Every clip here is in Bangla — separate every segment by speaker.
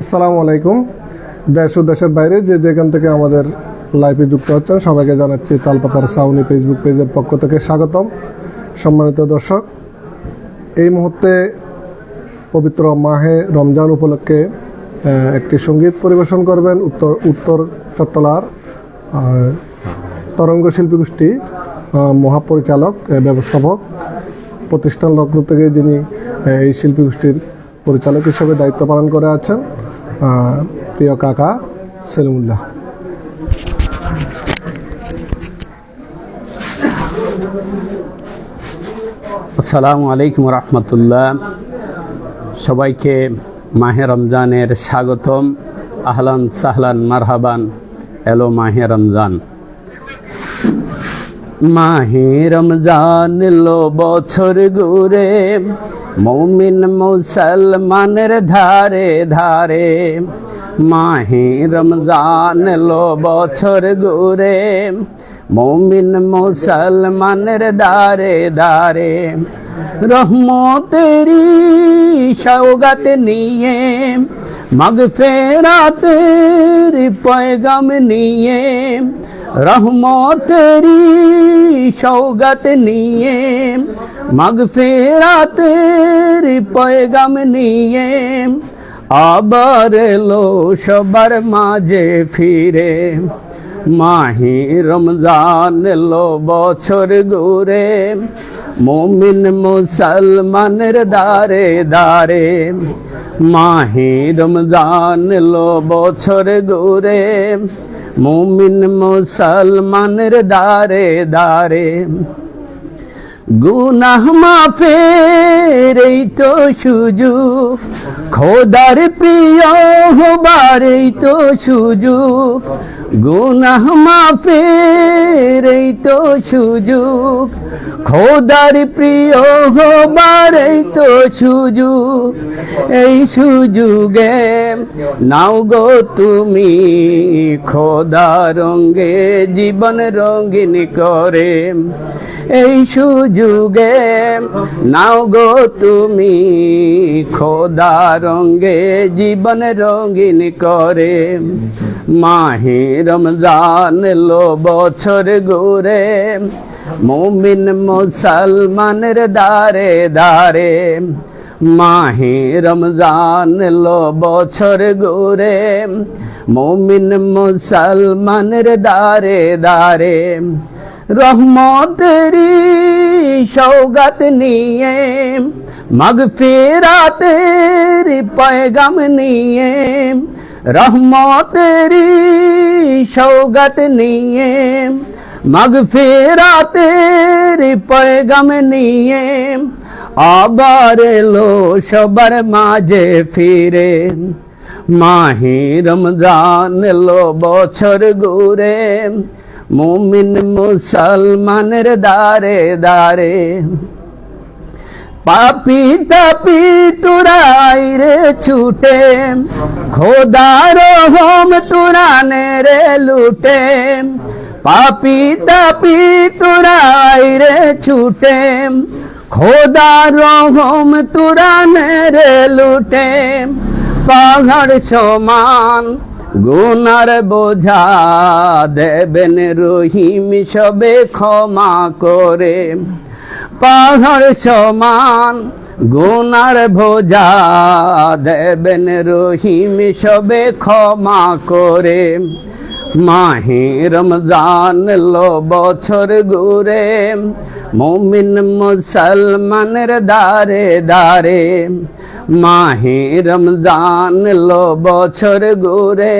Speaker 1: আসসালামু আলাইকুম। দেশ ও দেশের বাইরে যে যেখান থেকে আমাদের লাইভে যুক্ত হচ্ছেন, সবাইকে জানাচ্ছি তালপাতার সাউনি ফেসবুক পেজের পক্ষ থেকে স্বাগতম। সম্মানিত দর্শক, এই মুহূর্তে পবিত্র মাহে রমজান উপলক্ষে একটি সংগীত পরিবেশন করবেন উত্তর উত্তর চট্টলার, আর তরঙ্গ শিল্পী গোষ্ঠী মহাপরিচালক ব্যবস্থাপক, প্রতিষ্ঠান লগ্ন থেকে যিনি এই শিল্পী গোষ্ঠীর পরিচালক হিসেবে দায়িত্ব পালন করে আছেন প্রিয় কাকা সেলিমুল্লাহ।
Speaker 2: আসসালামু আলাইকুম রহমতুল্লাহ। সবাইকে মাহে রমজানের স্বাগতম। আহলান সাহলান মারহাবান। এলো মাহে রমজান। মাহে রমজান এলো বছর ঘুরে। মৌমিন মুসলমানের ধারে ধারে, মাহে রমজান এলো বছর ঘুরে মৌমিন মুসলমানের দারে দারে রহমতেরি সৌগত নিয়ে মগ ফেরাতের পয়গাম নিয়ে রহমতেরি সৌগত নিয়ে, মগ ফেরাতের পয়গাম নিয়ে, আবার এলো সবার মাঝে ফিরে। মাহি রমজান এলো বছর ঘুরে, মমিন মুসলমানের দারে দারে মাহি রমজান এলো বছর ঘুরে মমিন মুসলমানের দারে দারে গুনাহ মাফের এই তো সুযোগ। খোদার প্রিয় হবার এই তো সুযোগ। গুনাহ মাফের এই তো সুযোগ। খোদার প্রিয় হবার এই তো সুযোগ। এই সুযোগে নাও গো তুমি খোদা রঙ্গে জীবন রঙ্গিন করে। এই সুযোগে নাও গো তুমি খোদা রঙ্গে জীবন রঙ্গিন করে। মাহে রমজান লো বছর ঘুরে। মুমিন মুসলমানের দারে দারে মাহে রমজান লো বছর ঘুরে। মুমিন মুসলমানের দারে দারে রহমতেরি সৌগত নিয়ে মগ ফেরাতের পয়গাম নিয়ে রহমতেরি সৌগত নিয়ে মগ ফেরাতের পয়গাম নিয়ে, আবার এলো সবার মাঝে ফিরে। মাহি রমজান এলো বছর ঘুরে, মুমিন মুসলমানের দারে দারে পাপি তাপি তোরাই রে ছুটে। খোদার হোম তুরানে রে লুটে। পাপি তাপি তোরাই রে ছুটে। খোদার হোম তুরানে রে লুটে। পাহাড় সমান গুনার বোঝা দেবেন রহিম সবে ক্ষমা করে। পাহাড় সমান, গুনার ভোজা দেবেন রহিম সবে ক্ষমা করে। মাহে রমজান লো বছর ঘুরে, মুমিন মুসলমানের দারে দারে মাহে রমজান লো বছর ঘুরে,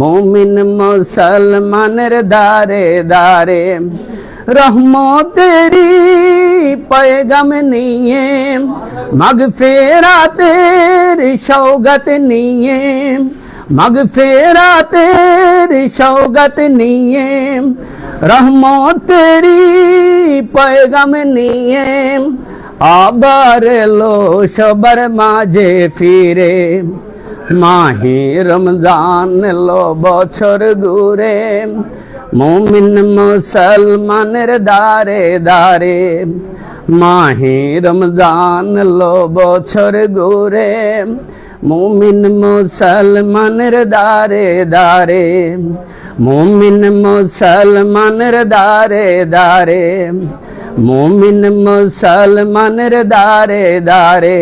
Speaker 2: মুমিন মুসলমানের দারে দারে রহমতেরি পয়গম নিয়ে, মগ ফেরাতের সৌগত নিয়ে, মগ ফেরাতের সৌগত নিয়ে, রহমতেরি পয়গম নিয়ে, আবার এলো সবার মাঝে ফিরে। মাহে রমজান এলো বছর ঘুরে মুমিন মুসলমানের দারে দারে মাহে রমজান লো বছর ঘুরে মুমিন মুসলমানের দারে দারে মুমিন মুসলমানের দারে দারে মুমিন মুসলমানের দারে দারে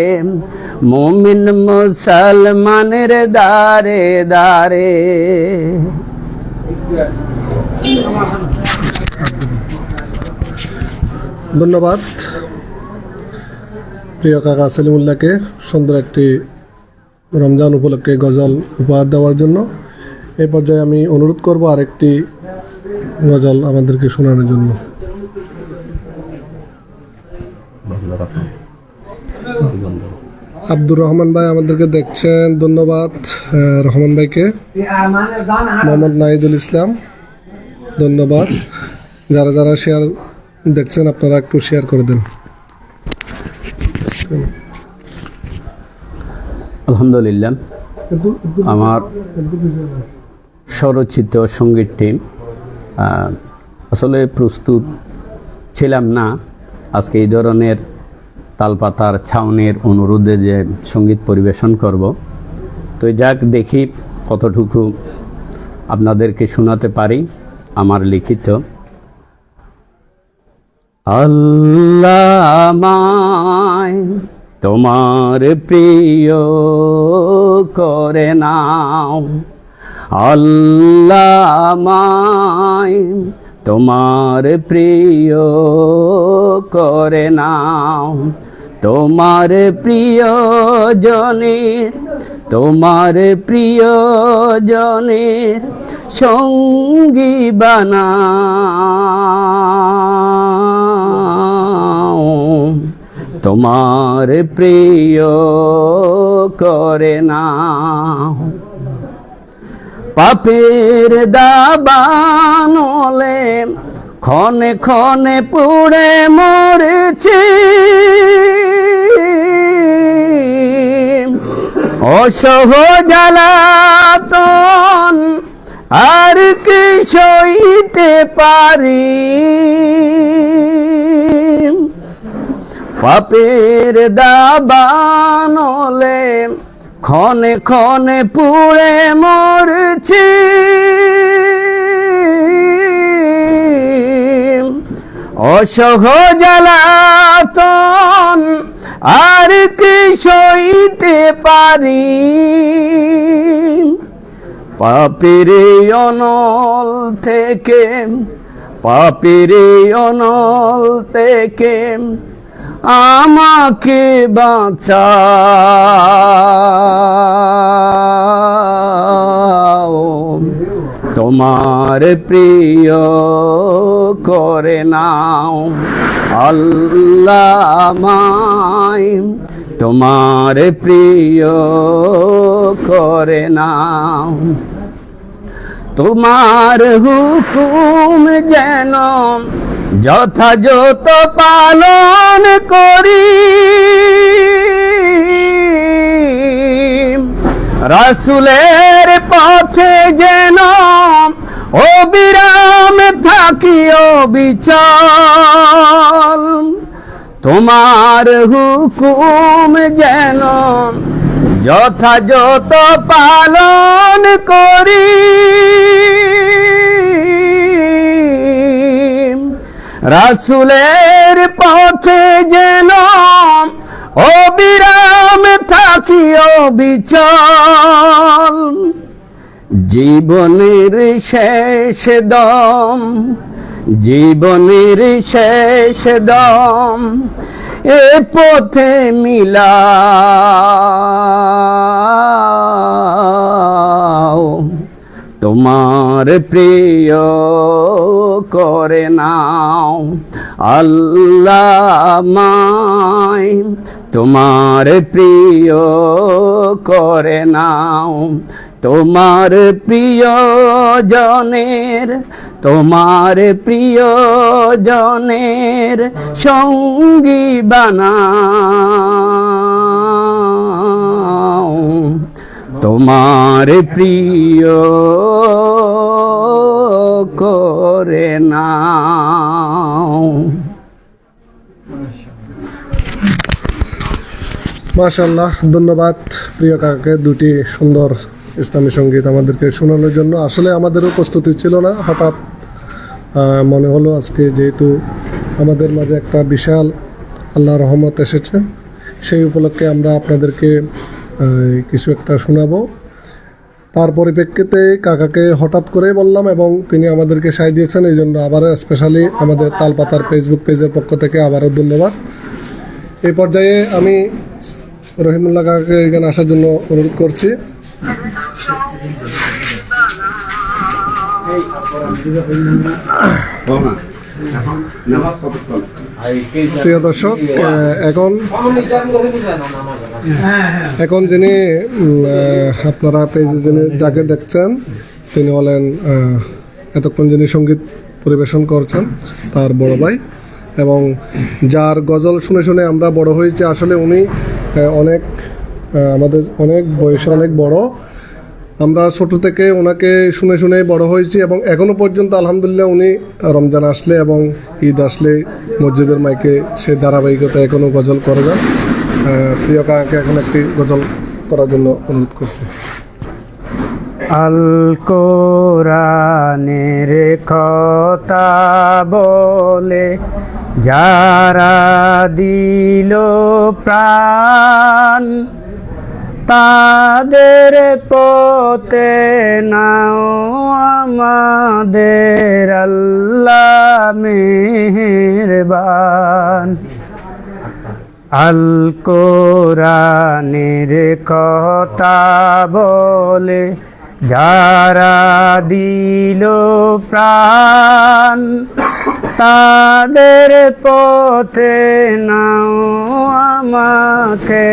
Speaker 2: মুমিন মুসলমানের দারে দারে
Speaker 1: ধন্যবাদ। প্রিয় কাকা সেলিমুল্লাহকে সুন্দর একটি রমজান উপলক্ষে গজল উপহার দেওয়ার জন্য এই পর্যায়ে আমি অনুরোধ করব আরেকটি গজল আমাদেরকে শোনানোর জন্য। আব্দুর রহমান ভাই আমাদেরকে দেখছেন ধন্যবাদ রহমান ভাইকে। মোহাম্মদ নাহিদুল ইসলাম ধন্যবাদ। যারা যারা শেয়ার দেখছেন আপনারা একটু শেয়ার করে দেন।
Speaker 2: আলহামদুলিল্লাহ। আমার স্বরচিত সংগীত টিম আসলে প্রস্তুত ছিলাম না। আজকে এই ধরনের তালপাতার ছাউনির অনুরোধে যে সংগীত পরিবেশন করব। তো যাক, দেখি কতটুকু আপনাদেরকে শোনাতে পারি আমার লিখিত। আল্লামায় তোমার প্রিয় করে নাও। আল্লাহ আমায় তোমার প্রিয় করে নাও। তোমার প্রিয় জনের তোমার প্রিয় জনের সঙ্গী বানাও। তোমার প্রিয় করে নাও। পাপের দাবানলে ক্ষণে ক্ষণে পুড়ে মরেছে। অসহ জ্বালাতন আর কি সইতে পারি? পাপের দাবানলে ক্ষণে ক্ষণে পুড়ে মরছি। অসহ জ্বালাতন আর কি সইতে পারি? পাপের অনল থেকে, পাপের অনল থেকে আমাকে বাঁচাও। তোমার প্রিয় করে নাও। আল্লাহ আমায় তোমার প্রিয় করে নাও। তোমার হুকুম যেন যথাযথ পালন করি। রাসুলের পথে যেন অবিরাম থাকি অবিচল। তোমার হুকুম যেন যথাযথ পালন করি। রাসুলের পথে যেন অবিরাম থাকি অবিচল জীবনের শেষ দম, জীবনের শেষ দম এ পথে মিলাও। তোমার প্রিয় করে নাও। আল্লাহ তোমার প্রিয় করে নাও। তোমার প্রিয় জনের, তোমার প্রিয় জনের সঙ্গী বানাও। তোমার প্রিয় করে
Speaker 3: না
Speaker 1: মাশাল্লাহ ধন্যবাদ প্রিয় কাকাকে, দুটি সুন্দর ইসলামী সংগীত আমাদেরকে শোনানোর জন্য। আসলে আমাদেরও প্রস্তুতি ছিল না, হঠাৎ মনে হলো আজকে যেহেতু আমাদের মাঝে একটা বিশাল আল্লাহ রহমত এসেছে, সেই উপলক্ষে আমরা আপনাদেরকে কিছু একটা শোনাবো। তার পরিপ্রেক্ষিতে কাকাকে হঠাৎ করে বললাম এবং তিনি আমাদেরকে সায় দিয়েছেন এই জন্য আবার স্পেশালি আমাদের তালপাতার ফেসবুক পেজের পক্ষ থেকে আবারও ধন্যবাদ। এই পর্যায়ে আমি রহিমুল্লাহ কাকাকে এখানে আসার জন্য অনুরোধ করছি। প্রিয় দর্শক এখন এখন যিনি আপনারা পেজে যিনি যাকে দেখছেন, তিনি হলেন এতক্ষণ যিনি সংগীত পরিবেশন করছেন, তার বড় ভাই। এবং যার গজল শুনে শুনে আমরা বড় হয়েছি। আসলে উনি অনেক আমাদের অনেক বয়সে অনেক বড়। আমরা ছোট থেকে ওনাকে শুনে শুনে বড় হয়েছি এবং এখনও পর্যন্ত আলহামদুলিল্লাহ উনি রমজান আসলে এবং ঈদ আসলে মসজিদের মাইকে সে ধারাবাহিকতা এখনও গজল করে যান প্রিয় কাকাকে এখন একটি গজল করার জন্য অনুরোধ করছি।
Speaker 2: আল কোরআনের কথা বলে যারা দিল প্রাণ তাদের পথে নাও আমাদের আল্লাহ মেহেরবান। আল কোরআনের কথা বলে যারা দিল প্রাণ তাদের পথে নাও আমাকে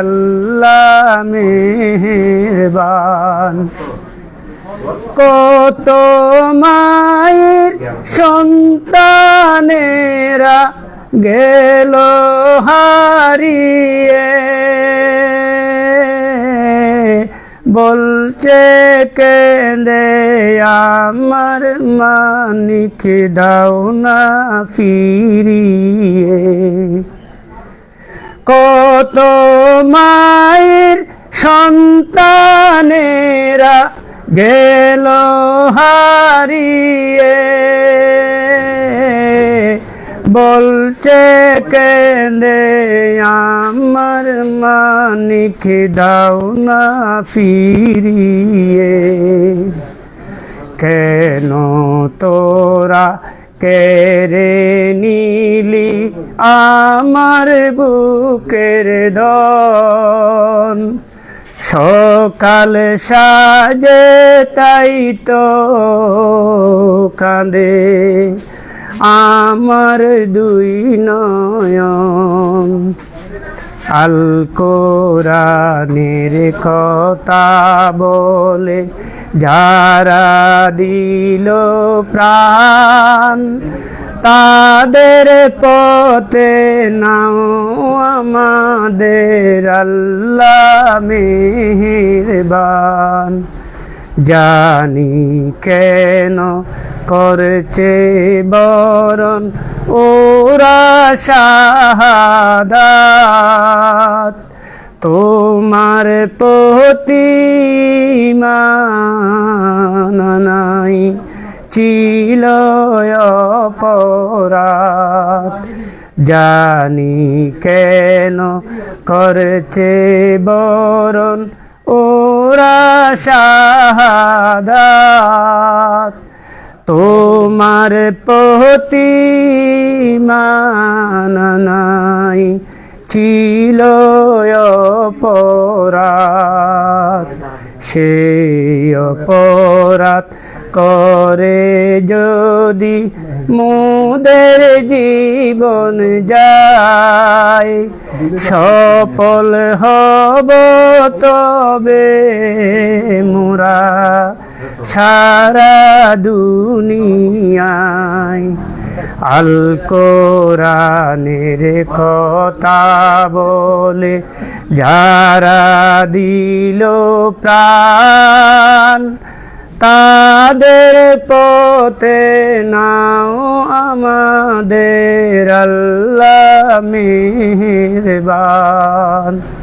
Speaker 2: আল্লাহ মেহেরবান। কত মায়ের সন্তানেরা গেল হারিয়ে বলছে কেঁদে আমার মানিক দাও না ফিরিয়ে। কত মায়ের সন্তানেরা গেল হারিয়ে। বলছে কেঁদে আমার মানিক দাও না ফিরিয়ে কেন তোরা কেড়ে নিলি আমার বুকের দন সকাল সাজে তাই তো কাঁদে আমার দুই নয়ন। আল কোরআনের কথা বলে যারা দিল প্রাণ, তাদের পথে নাও আমাদের আল্লাহ মেহেরবান। জানি কেন করছে বরণ ওরা শাহাদাত। তোমার নাই ছিল অপরাধ। জানি কেন করছে বরণ ওরা শাহাদাত তোমার পতি নাই ছিল অপরাধ। সেই অপরাধ করে যদি মোদের জীবন যায় সফল হব তবে মোরা সারা দুনিয়ায় আল কোরআনের কথা বলে যারা দিল প্রাণ তাদের পথে নাও আমাদের আল্লাহ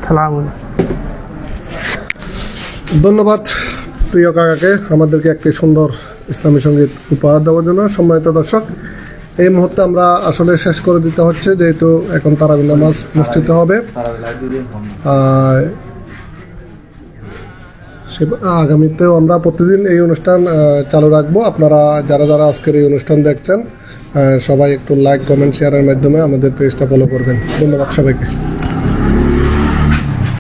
Speaker 2: সালাম
Speaker 1: ধন্যবাদ প্রিয় কাকাকে আমাদেরকে একটি সুন্দর ইসলামী সংগীত উপহার দেওয়ার জন্য সম্মানিত দর্শক। এই মুহূর্তে আমরা আসলে শেষ করে দিতে হচ্ছে, যেহেতু এখন তারাবি নামাজ অনুষ্ঠিত হবে। সে- আগামীতেও আমরা প্রতিদিন এই অনুষ্ঠান চালু রাখব। আপনারা যারা যারা আজকের এই অনুষ্ঠান দেখছেন সবাই একটু লাইক কমেন্ট শেয়ারের মাধ্যমে আমাদের পেজটা ফলো করবেন। ধন্যবাদ সবাইকে।